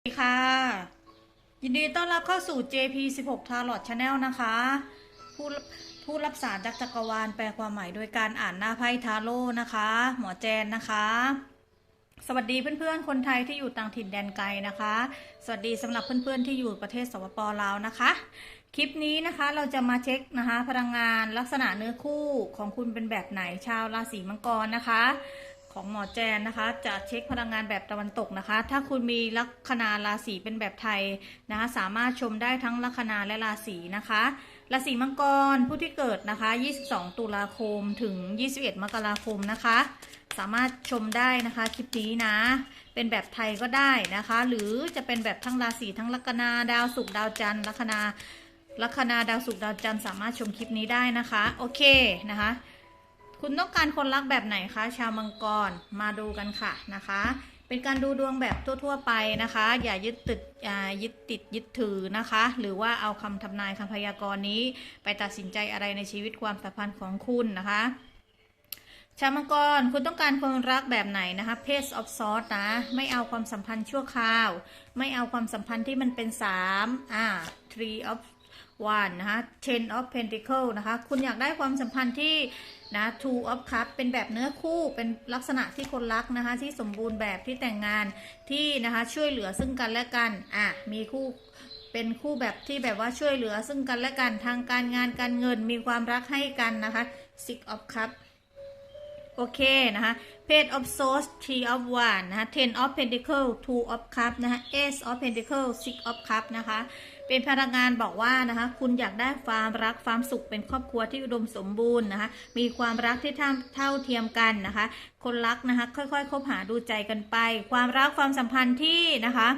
สวัสดีค่ะ ยินดีต้อนรับเข้าสู่ JP 16 Tarot Channel นะคะ ผู้ผู้รับสารจากจักรวาลแปลความหมายโดยการอ่านหน้าไพ่ทาโร่นะคะ หมอแจนนะคะ สวัสดีเพื่อนๆ คนไทยที่อยู่ต่างถิ่นแดนไกลนะคะ สวัสดีสำหรับเพื่อนๆที่อยู่ประเทศสปปลาวนะคะ คลิปนี้นะคะเราจะมาเช็คนะคะ พลังงานลักษณะเนื้อคู่ของคุณเป็นแบบไหนชาวราศีมังกรนะคะ ของหมอแจนนะคะ จะเช็คพลังงานแบบตะวันตกนะคะ ถ้าคุณมีลัคนาราศีเป็นแบบไทยนะคะ สามารถชมได้ทั้งลัคนาและราศีนะคะ ราศีมังกรผู้ที่เกิดนะคะ 22 ตุลาคมถึง 21 มกราคมนะคะ สามารถชมได้นะคะคลิปนี้นะ เป็นแบบไทยก็ได้นะคะ หรือจะเป็นแบบทั้งราศีทั้งลัคนาดาวศุกร์ดาวจันทร์ลัคนาลัคนาดาวศุกร์ดาวจันทร์สามารถชมคลิปนี้ได้นะคะ โอเคนะคะ คุณต้องการคนรักแบบไหนคะ ชาวมังกรมาดูกันค่ะนะคะ เป็นการดูดวงแบบทั่ว ๆ ไปนะคะ อย่ายึดติดยึดติดยึดถือนะคะ หรือว่าเอาคำทำนายคำพยากรณ์นี้ ไปตัดสินใจอะไรในชีวิตความสัมพันธ์ของคุณนะคะชาวมังกร คุณต้องการคนรักแบบไหนนะคะ Page of Swords นะ ไม่เอาความสัมพันธ์ชั่วคราว ไม่เอาความสัมพันธ์ที่มันเป็น3อ่า Three of One นะคะ Ten of Pentacle นะคะ คุณอยากได้ความสัมพันธ์ที่นะ Two of Cup เป็นแบบเนื้อคู่เป็นลักษณะที่คนรักนะคะ ที่สมบูรณ์แบบที่แต่งงานที่นะคะช่วยเหลือซึ่งกันและกันอะมีคู่เป็นคู่แบบที่แบบว่าช่วยเหลือซึ่งกันและกันทางการงานการเงินมีความรักให้กันนะคะ Six of Cup โอเคนะคะ Page of Swords Three of Wands นะคะ Ten of Pentacle Two of Cup นะคะ Ace of Pentacle Six of Cup นะคะ เป็นพลังงานบอกว่านะคะ คุณอยากได้ความรักความสุขเป็นครอบครัวที่อุดมสมบูรณ์นะคะ มีความรักที่เท่าเท่าเทียมกันนะคะ คนรักนะคะ ค่อยๆ คบหาดูใจกันไป ความรักความสัมพันธ์ที่นะคะ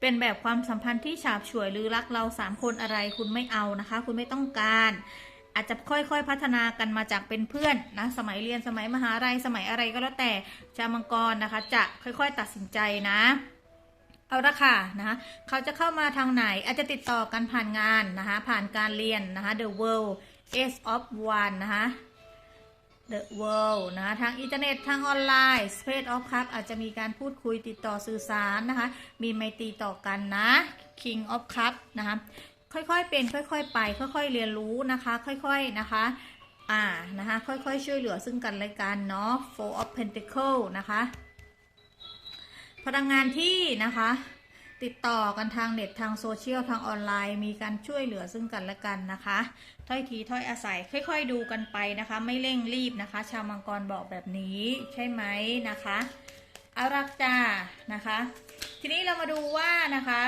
เป็นแบบความสัมพันธ์ที่ฉาบฉวยหรือรักเราสามคนอะไรคุณไม่เอานะคะ คุณไม่ต้องการ อาจจะค่อยๆพัฒนากันมาจากเป็นเพื่อนนะสมัยเรียนสมัยมหาลัยสมัยอะไรก็แล้วแต่ชาวมังกรนะคะ จะค่อยๆตัดสินใจนะ เอาละค่ะนะคะเขาจะเข้ามาทางไหนอาจจะติดต่อกันผ่านงานนะคะผ่านการเรียนนะคะ The World Ace of One นะคะ The World นะคะทางอินเทอร์เน็ตทางออนไลน์ Space of Cup อาจจะมีการพูดคุยติดต่อสื่อสารนะคะ มีไมตรีต่อกันนะ King of Cup นะคะ ค่อยๆเป็นค่อยๆไป ค่อยๆเรียนรู้นะคะ ค่อยๆนะคะอ่านะคะค่อยๆช่วยเหลือซึ่งกันและกันเนาะ Four of Pentacle นะคะ พลังงานที่นะคะติดต่อกันทางเน็ตทางโซเชียลทางออนไลน์ มีการช่วยเหลือซึ่งกันและกันนะคะถ้อยทีถ้อยอาศัยค่อยๆดูกันไปนะคะ ไม่เร่งรีบนะคะ ชาวมังกรบอกแบบนี้ใช่ไหมนะคะเอารักจ้านะคะ ทีนี้เรามาดูว่านะคะ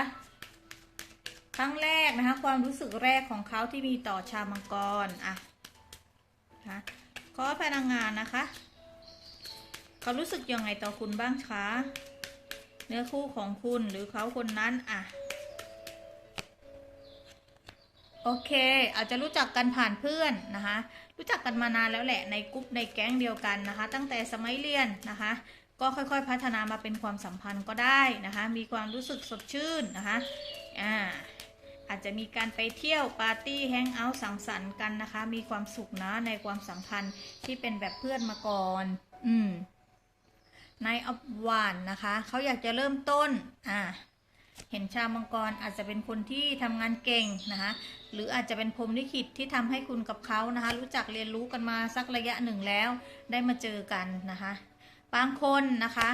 ครั้งแรกนะคะ ความรู้สึกแรกของเขาที่มีต่อชาวมังกรอะนะขอพลังงานนะคะ เขารู้สึกยังไงต่อคุณบ้างคะเนื้อคู่ของคุณหรือเขาคนนั้นอะโอเค อาจจะรู้จักกันผ่านเพื่อนนะคะ รู้จักกันมานานแล้วแหละในกลุ่มในแก๊งเดียวกันนะคะ ตั้งแต่สมัยเรียนนะคะ ก็ค่อยๆพัฒนามาเป็นความสัมพันธ์ก็ได้นะคะ มีความรู้สึกสดชื่นนะคะอ่า อาจจะมีการไปเที่ยวปาร์ตี้แฮงเอาท์สังสรรค์กันนะคะ มีความสุขนะในความสัมพันธ์ที่เป็นแบบเพื่อนมาก่อน อืมในอัพวานนะคะเขาอยากจะเริ่มต้นอ่าเห็นชาวมังกรอาจจะเป็นคนที่ทำงานเก่งนะคะ หรืออาจจะเป็นพรมลิขิตที่ทำให้คุณกับเขานะคะ รู้จักเรียนรู้กันมาสักระยะหนึ่งแล้ว ได้มาเจอกันนะคะ บางคนนะคะ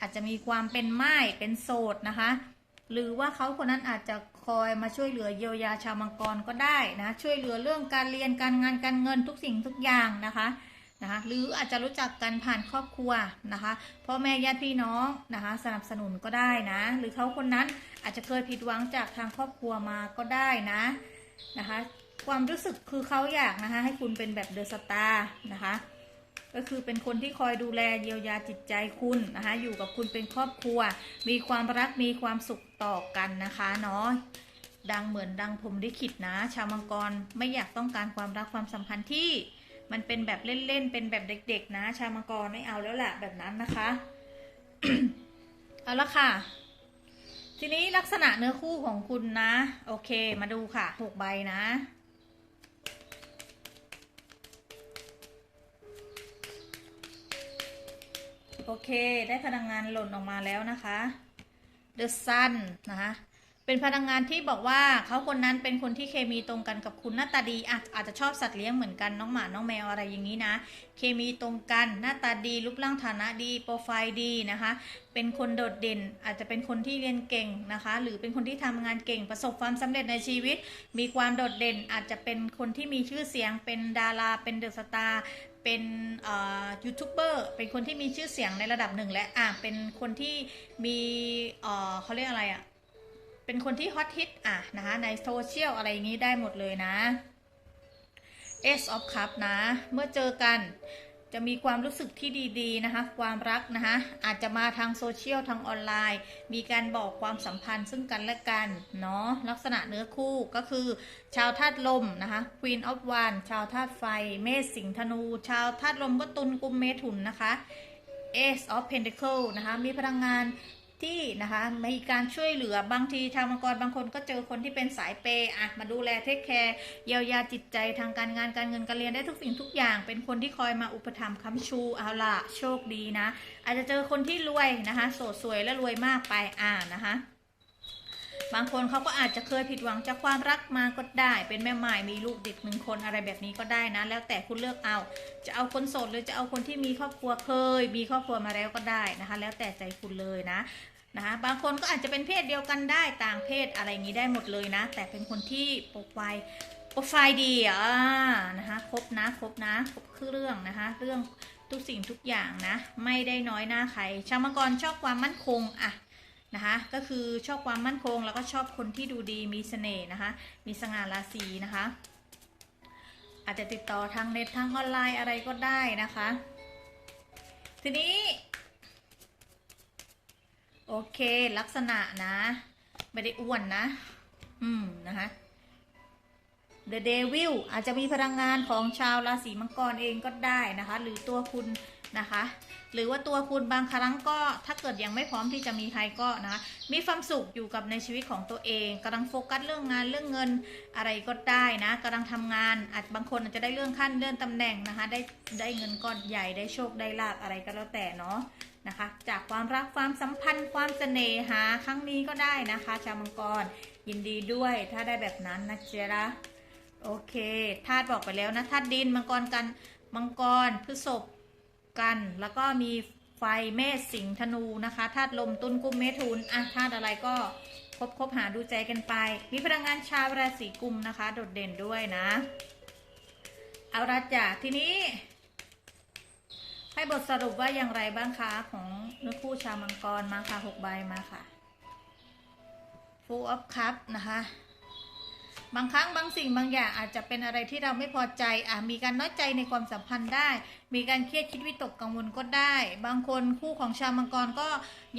อาจจะมีความเป็นไม้เป็นโสดนะคะ หรือว่าเขาคนนั้นอาจจะ คอยมาช่วยเหลือเยียวยาชาวมังกรก็ได้นะช่วยเหลือเรื่องการเรียนการงานการเงินทุกสิ่งทุกอย่างนะคะนะคะหรืออาจจะรู้จักกันผ่านครอบครัวนะคะพ่อแม่ญาติพี่น้องนะคะสนับสนุนก็ได้นะ หรือเขาคนนั้นอาจจะเคยผิดหวังจากทางครอบครัวมาก็ได้นะนะคะ ความรู้สึกคือเขาอยากนะคะให้คุณเป็นแบบเดอะสตาร์นะคะ ก็คือเป็นคนที่คอยดูแลเยียวยาจิตใจคุณนะคะ อยู่กับคุณเป็นครอบครัว มีความรักมีความสุขต่อกันนะคะเนาะดังเหมือนดังผมได้ขิดนะ ชาวมังกรไม่อยากต้องการความรักความสัมพันธ์ที่ มันเป็นแบบเล่นๆเป็นแบบเด็ก ๆ นะ ชาวมังกรไม่เอาแล้วแหละแบบนั้นนะคะเอาละค่ะ ทีนี้ลักษณะเนื้อคู่ของคุณนะ โอเค มาดูค่ะหกใบนะ โอเค ได้พลังงานหล่นออกมาแล้วนะคะ The Sun นะคะ เป็นพนักงงานที่บอกว่าเขาคนนั้นเป็นคนที่เคมีตรงกันกับคุณหน้าตาดีอะอาจจะชอบสัตว์เลี้ยงเหมือนกันน้องหมาน้องแมวอะไรอย่างนี้นะ เคมีตรงกันหน้าตาดีรูปร่างฐานะดีโปรไฟล์ดีนะคะ เป็นคนโดดเด่น อาจจะเป็นคนที่เรียนเก่งนะคะ หรือเป็นคนที่ทำงานเก่งประสบความสำเร็จในชีวิต มีความโดดเด่น อาจจะเป็นคนที่มีชื่อเสียง เป็นดารา เป็นเดอะสตาร์เป็นยูทูบเบอร์เป็นคนที่มีชื่อเสียงในระดับหนึ่งและอะเป็นคนที่มีเอ่อเขาเรียกอะไรอะ เป็นคนที่ฮอตฮิตอะนะคะในโซเชียลอะไรอย่างนี้ได้หมดเลยนะ Ace of Cup นะ เมื่อเจอกันจะมีความรู้สึกที่ดีๆนะคะ ความรักนะคะ อาจจะมาทางโซเชียลทางออนไลน์ มีการบอกความสัมพันธ์ซึ่งกันและกันเนาะลักษณะเนื้อคู่ก็คือ ชาวธาตุลมนะคะ Queen of One ชาวธาตุไฟ เมษสิงห์ธนู ชาวธาตุลมก็ตุลกุมเมถุนนะคะ Ace of Pentacle นะคะ มีพลังงาน ที่นะคะมีการช่วยเหลือบางทีชาวมังกรบางคนก็เจอคนที่เป็นสายเปย์อะมาดูแลเทคแคร์เยียวยาจิตใจทางการงานการเงินการเรียนได้ทุกสิ่งทุกอย่าง เป็นคนที่คอยมาอุปถัมภ์ค้ำชูเอาล่ะโชคดีนะ อาจจะเจอคนที่รวยนะคะโสดสวยและรวยมากไปอ่านะคะบางคนเขาก็อาจจะเคยผิดหวังจากความรักมาก็ได้ เป็นแม่หมายมีลูกเด็กหนึ่งคนอะไรแบบนี้ก็ได้นะ แล้วแต่คุณเลือกเอา จะเอาคนโสดหรือจะเอาคนที่มีครอบครัวเคย มีครอบครัวมาแล้วก็ได้นะคะ แล้วแต่ใจคุณเลยนะ นะคะบางคนก็อาจจะเป็นเพศเดียวกันได้ต่างเพศอะไรอย่างนี้ได้หมดเลยนะ แต่เป็นคนที่โปรไฟล์โปรไฟล์ดีอะนะคะครบนะครบนะครบเครื่องนะคะเรื่องทุกสิ่งทุกอย่างนะไม่ได้น้อยหน้าใครชาวมังกรชอบความมั่นคงอะนะคะก็คือชอบความมั่นคงแล้วก็ชอบคนที่ดูดีมีเสน่ห์นะคะ มีสง่าราศีนะคะ อาจจะติดต่อทางเน็ตทางออนไลน์อะไรก็ได้นะคะ ทีนี้ โอเค ลักษณะนะ ไม่ได้อ้วนนะ อืม นะคะ The Devil อาจจะมีพลังงานของชาวราศีมังกรเองก็ได้นะคะ หรือตัวคุณนะคะ หรือว่าตัวคุณบางครั้งก็ถ้าเกิดยังไม่พร้อมที่จะมีใครก็นะคะ มีความสุขอยู่กับในชีวิตของตัวเองกำลังโฟกัสเรื่องงานเรื่องเงินอะไรก็ได้นะกำลังทำงานอาจบางคนอาจจะได้เลื่อนขั้นเลื่อนตำแหน่งนะคะ ได้ได้เงินก้อนใหญ่ได้โชคได้ลาบอะไรก็แล้วแต่เนาะ นะคะ จากความรักความสัมพันธ์ความเสน่หาครั้งนี้ก็ได้นะคะ ชาวมังกรยินดีด้วยถ้าได้แบบนั้นนะเจ๊ะโอเคธาตุบอกไปแล้วนะธาตุดินมังกรกันมังกรพฤษภกัน แล้วก็มีไฟเมษสิงธนูนะคะธาตุลมตุลกุมเมถุนอะธาตุอะไรก็คบคบหาดูใจกันไป มีพลังงานชาวราศีกุมนะคะ โดดเด่นด้วยนะ เอาละจ้ะทีนี้ ให้บทสรุปว่าอย่างไรบ้างคะ ของเนื้อคู่ชาวมังกรมาค่ะหกใบมาค่ะ Full of Cup นะคะ บางครั้งบางสิ่งบางอย่างอาจจะเป็นอะไรที่เราไม่พอใจอะมีการน้อยใจในความสัมพันธ์ได้ มีการเครียดคิดวิตกกังวลก็ได้ บางคนคู่ของชาวมังกรก็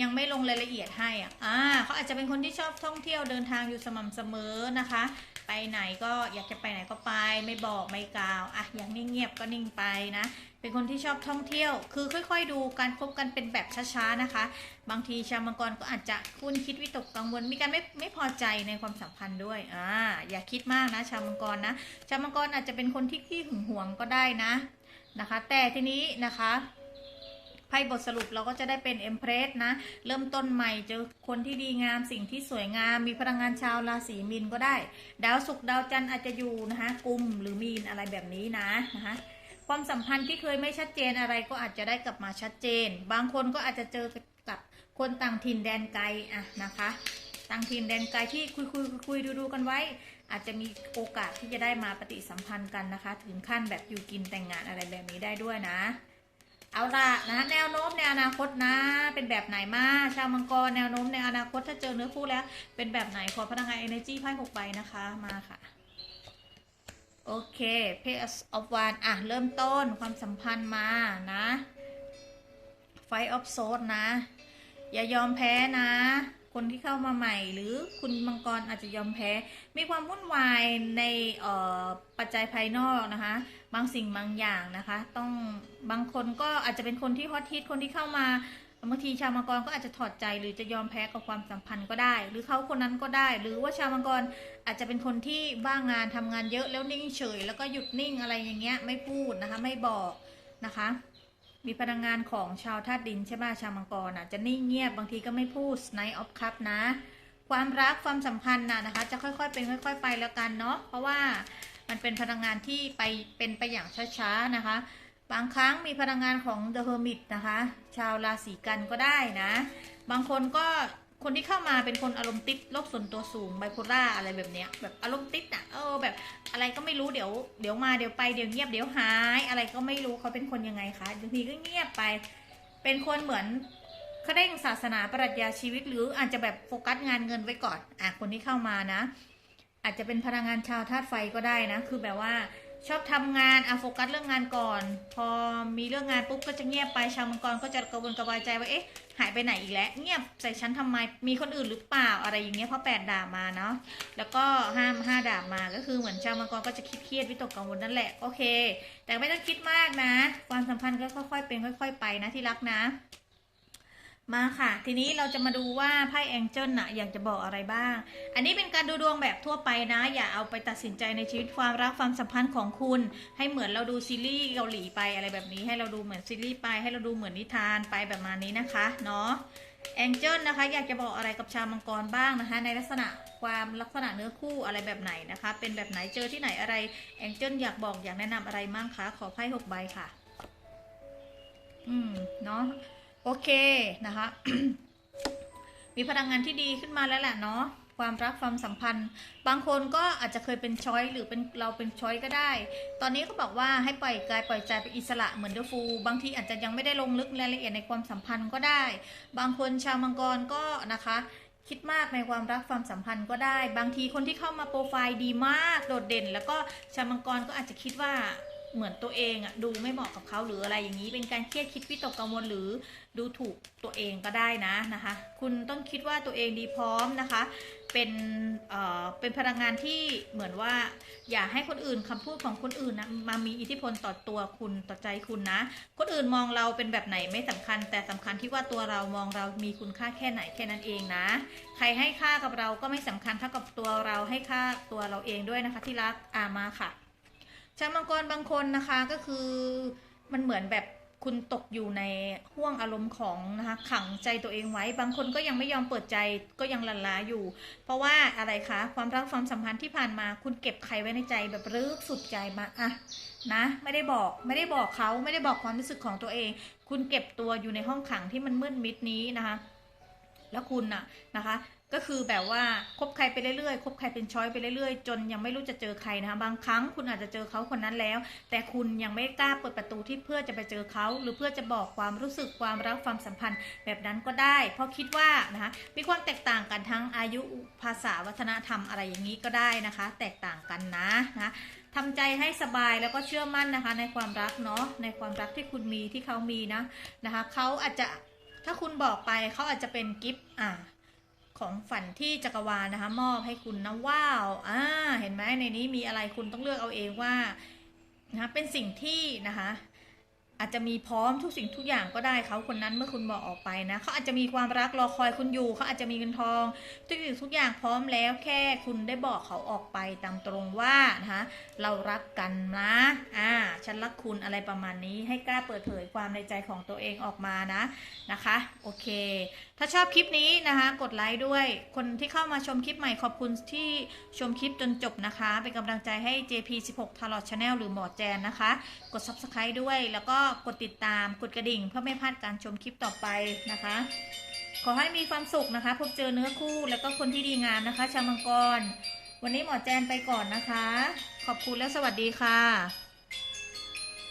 ยังไม่ลงรายละเอียดให้อะอ่าเขาอาจจะเป็นคนที่ชอบท่องเที่ยวเดินทางอยู่สม่ำเสมอนะคะ ไปไหนก็อยากจะไปไหนก็ไป ไม่บอกไม่กล่าวอะอย่างนิ่งเงียบก็นิ่งไปนะ เป็นคนที่ชอบท่องเที่ยว คือค่อย ๆ ดูการคบกันเป็นแบบช้าๆนะคะ บางทีชาวมังกรก็อาจจะคุ้นคิดวิตกกังวล มีการไม่ไม่พอใจในความสัมพันธ์ด้วยอ่าอย่าคิดมากนะ ชาวมังกรนะ ชาวมังกรอาจจะเป็นคนที่ขี้หึงหวงก็ได้นะนะคะ แต่ทีนี้นะคะ พ่บทสรุปเราก็จะได้เป็นเอ็มเพรสนะ เริ่มต้นใหม่เจอคนที่ดีงามสิ่งที่สวยงาม มีพลังงานชาวราศีมีนก็ได้ ดาวศุกร์ดาวจันทร์อาจจะอยู่นะคะกุมหรือมีนอะไรแบบนี้นะนะคะความสัมพันธ์ที่เคยไม่ชัดเจนอะไรก็อาจจะได้กลับมาชัดเจน บางคนก็อาจจะเจอกับคนต่างถิ่นแดนไกลอะนะคะต่างถิ่นแดนไกลที่คุยคุยคุยคุยดูดูกันไว้ อาจจะมีโอกาสที่จะได้มาปฏิสัมพันธ์กันนะคะ ถึงขั้นแบบอยู่กินแต่งงานอะไรแบบนี้ได้ด้วยนะ เอาละนะแนวโน้มในอนาคตนะ เป็นแบบไหนมาชาวมังกรแนวโน้มในอนาคตถ้าเจอเนื้อคู่แล้ว เป็นแบบไหนขอพลังงาน energy ไพ่หกใบนะคะมาค่ะ โอเค Page of One อะ เริ่มต้นความสัมพันธ์มานะ Fight of Swords นะ อย่ายอมแพ้นะ คนที่เข้ามาใหม่ หรือคุณมังกรอาจจะยอมแพ้ มีความวุ่นวายในปัจจัยภายนอกนะคะ บางสิ่งบางอย่างนะคะ ต้องบางคนก็อาจจะเป็นคนที่ฮอตฮิตคนที่เข้ามาบางทีชาวมังกรก็อาจจะถอดใจหรือจะยอมแพ้กับความสัมพันธ์ก็ได้ หรือเขาคนนั้นก็ได้ หรือว่าชาวมังกรอาจจะเป็นคนที่ว่างงานทำงานเยอะแล้วนิ่งเฉย แล้วก็หยุดนิ่งอะไรอย่างเงี้ยไม่พูดนะคะ ไม่บอกนะคะ มีพลังงานของชาวธาตุดินใช่ไหมชาวมังกรอะจะนิ่งเงียบบางทีก็ไม่พูด Night of Cup นะ ความรักความสัมพันธ์นะนะคะ จะค่อยๆเป็นค่อย ๆ ไปแล้วกันเนาะเพราะว่ามันเป็นพลังงานที่ไปเป็นไปอย่างช้าๆนะคะ บางครั้งมีพลังงานของ The Hermit นะคะ ชาวราศีกันก็ได้นะ บางคนก็ คนที่เข้ามาเป็นคนอารมณ์ติดโรคส่วนตัวสูงไบโพล่าอะไรแบบเนี้ยแบบอารมณ์ติดอะเออแบบอะไรก็ไม่รู้เดี๋ยวเดี๋ยวมาเดี๋ยวไปเดี๋ยวเงียบเดี๋ยวหายอะไรก็ไม่รู้เขาเป็นคนยังไงคะบางทีก็เงียบไป เป็นคนเหมือนเขาเร่งศาสนาปรัชญาชีวิต หรืออาจจะแบบโฟกัสงานเงินไว้ก่อนอะคนที่เข้ามานะ อาจจะเป็นพลังงานชาวธาตุไฟก็ได้นะ คือแบบว่า ชอบทำงานอะโฟกัสเรื่องงานก่อน พอมีเรื่องงานปุ๊บก็จะเงียบไปชาวมังกรก็จะกระวนกระวายใจว่าเอ๊ะหายไปไหนอีกแล้ว เงียบใส่ฉันทำไมมีคนอื่นหรือเปล่าอะไรอย่างเงี้ยเพราะแปดด่ามาเนาะแล้วก็ห้ามห้าด่ามาก็คือเหมือนชาวมังกรก็จะคิดเครียดวิตกกังวลนั่นแหละโอเค แต่ไม่ต้องคิดมากนะ ความสัมพันธ์ก็ค่อยๆเป็นค่อย ๆ ไปนะที่รักนะ มาค่ะ ทีนี้เราจะมาดูว่าไพ่แองเจิลน่ะอยากจะบอกอะไรบ้าง อันนี้เป็นการดูดวงแบบทั่วไปนะ อย่าเอาไปตัดสินใจในชีวิตความรักความสัมพันธ์ของคุณ ให้เหมือนเราดูซีรีส์เกาหลีไปอะไรแบบนี้ ให้เราดูเหมือนซีรีส์ไป ให้เราดูเหมือนนิทานไปแบบมานี้นะคะเนาะแองเจิลนะคะ อยากจะบอกอะไรกับชาวมังกรบ้างนะคะ ในลักษณะความลักษณะเนื้อคู่อะไรแบบไหนนะคะ เป็นแบบไหนเจอที่ไหนอะไรแองเจิลอยากบอกอยากแนะนำอะไรมั่งคะขอไพ่หกใบค่ะ อืมเนาะ โอเคนะคะ มีพลังงานที่ดีขึ้นมาแล้วแหละเนาะความรักความสัมพันธ์ บางคนก็อาจจะเคยเป็นช้อยหรือเป็นเราเป็นช้อยก็ได้ ตอนนี้ก็บอกว่าให้ปล่อยกายปล่อยใจไปอิสระเหมือนเดฟู บางทีอาจจะยังไม่ได้ลงลึกรายละเอียดในความสัมพันธ์ก็ได้ บางคนชาวมังกรก็นะคะ คิดมากในความรักความสัมพันธ์ก็ได้ บางทีคนที่เข้ามาโปรไฟล์ดีมากโดดเด่น แล้วก็ชาวมังกรก็อาจจะคิดว่า เหมือนตัวเองอะดูไม่เหมาะกับเขาหรืออะไรอย่างนี้ เป็นการเครียดคิดวิตกกังวลหรือดูถูกตัวเองก็ได้นะนะคะ คุณต้องคิดว่าตัวเองดีพร้อมนะคะ เป็นเอ่อเป็นพลังงานที่เหมือนว่า อย่าให้คนอื่นคำพูดของคนอื่นนะมามีอิทธิพลต่อตัวคุณต่อใจคุณนะ คนอื่นมองเราเป็นแบบไหนไม่สำคัญ แต่สำคัญที่ว่าตัวเรามองเรามีคุณค่าแค่ไหนแค่นั้นเองนะ ใครให้ค่ากับเราก็ไม่สำคัญเท่ากับตัวเราให้ค่าตัวเราเองด้วยนะคะที่รักอามาค่ะ ชาวมังกรบางคนนะคะก็คือมันเหมือนแบบคุณตกอยู่ในห่วงอารมณ์ของนะคะขังใจตัวเองไว้ บางคนก็ยังไม่ยอมเปิดใจก็ยังลันลาอยู่ เพราะว่าอะไรคะความรักความสัมพันธ์ที่ผ่านมา คุณเก็บใครไว้ในใจแบบลึกสุดใจมาอะนะไม่ได้บอกไม่ได้บอกเขาไม่ได้บอกความรู้สึกของตัวเอง คุณเก็บตัวอยู่ในห้องขังที่มันมืดมิดนี้นะคะ แล้วคุณน่ะนะคะ ก็คือแบบว่าคบใครไปเรื่อยๆคบใครเป็นช้อยไปเรื่อยๆ จนยังไม่รู้จะเจอใครนะคะบางครั้งคุณอาจจะเจอเขาคนนั้นแล้ว แต่คุณยังไม่กล้าเปิดประตูที่เพื่อจะไปเจอเขา หรือเพื่อจะบอกความรู้สึกความรักความสัมพันธ์แบบนั้นก็ได้ เพราะคิดว่านะคะมีความแตกต่างกันทั้งอายุภาษาวัฒนธรรมอะไรอย่างนี้ก็ได้นะคะ แตกต่างกันนะนะทำใจให้สบายแล้วก็เชื่อมั่นนะคะ ในความรักเนาะในความรักที่คุณมีที่เขามีนะนะคะเขาอาจจะถ้าคุณบอกไปเขาอาจจะเป็นกิฟต์อ่า ของฝันที่จักรวาลนะคะ มอบให้คุณนะว้าวอ่าเห็นไหมในนี้มีอะไรคุณต้องเลือกเอาเองว่านะคะเป็นสิ่งที่นะคะอาจจะมีพร้อมทุกสิ่งทุกอย่างก็ได้เขาคนนั้นเมื่อคุณบอกออกไปนะเขาอาจจะมีความรักรอคอยคุณอยู่เขาอาจจะมีเงินทองทุกสิ่งทุกอย่างพร้อมแล้วแค่คุณได้บอกเขาออกไปตามตรงว่านะคะเรารักกันนะอ่าฉันรักคุณอะไรประมาณนี้ให้กล้าเปิดเผยความในใจของตัวเองออกมานะนะคะ โอเค ถ้าชอบคลิปนี้นะคะ กดไลค์ด้วย คนที่เข้ามาชมคลิปใหม่ขอบคุณที่ชมคลิปจนจบนะคะ เป็นกำลังใจให้ JP16 t a r o t Channel หรือหมอแจนนะคะ กด Subscribe ด้วย แล้วก็กดติดตาม กดกระดิ่งเพื่อไม่พลาดการชมคลิปต่อไปนะคะ ขอให้มีความสุขนะคะ พบเจอเนื้อคู่แล้วก็คนที่ดีงามนะคะ ชาวมังกร วันนี้หมอแจนไปก่อนนะคะ ขอบคุณและสวัสดีค่ะ